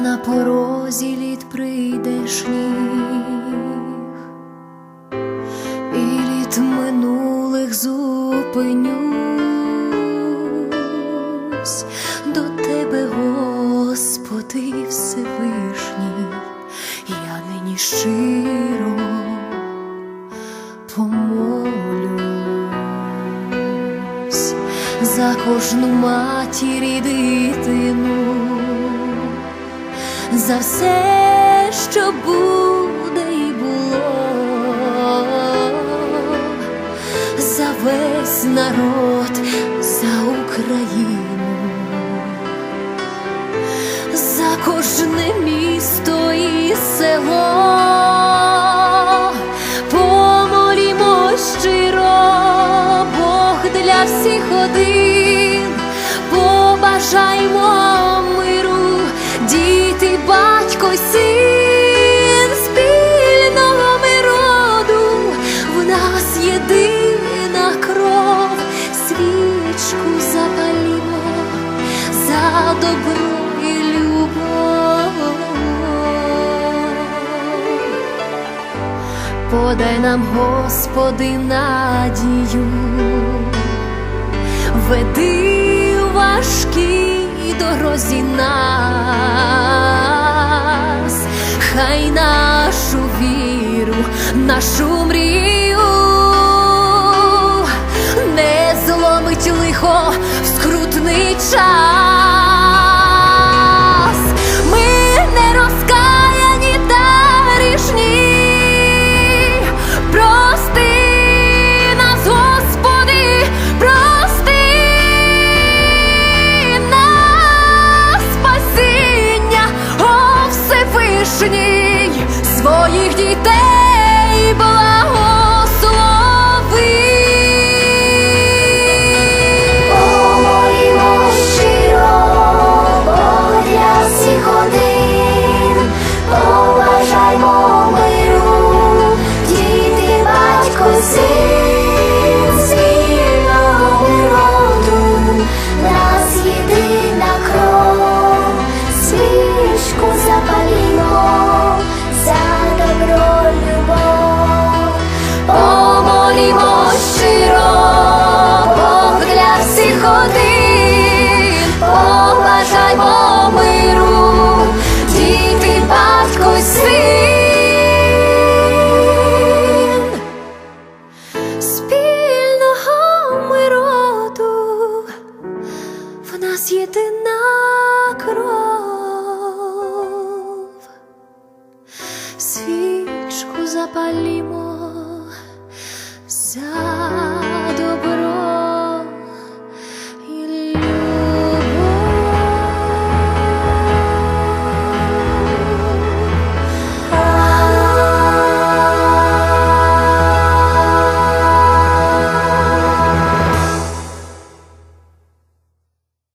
дорозі літ прийдешніх, і літ минулих зупинюсь. До тебе, Господи Всевишній, я нині щиро помолюсь за кожну матір і дитину, за все, що буде і було, за весь народ, за Україну, за кожне місто і село. Свічку запалімо за добро і любов. Подай нам, Господи, надію, веди у дорозі нас, хай нашу віру, нашу мрію лихо в скрутний час. Свічку запалімо за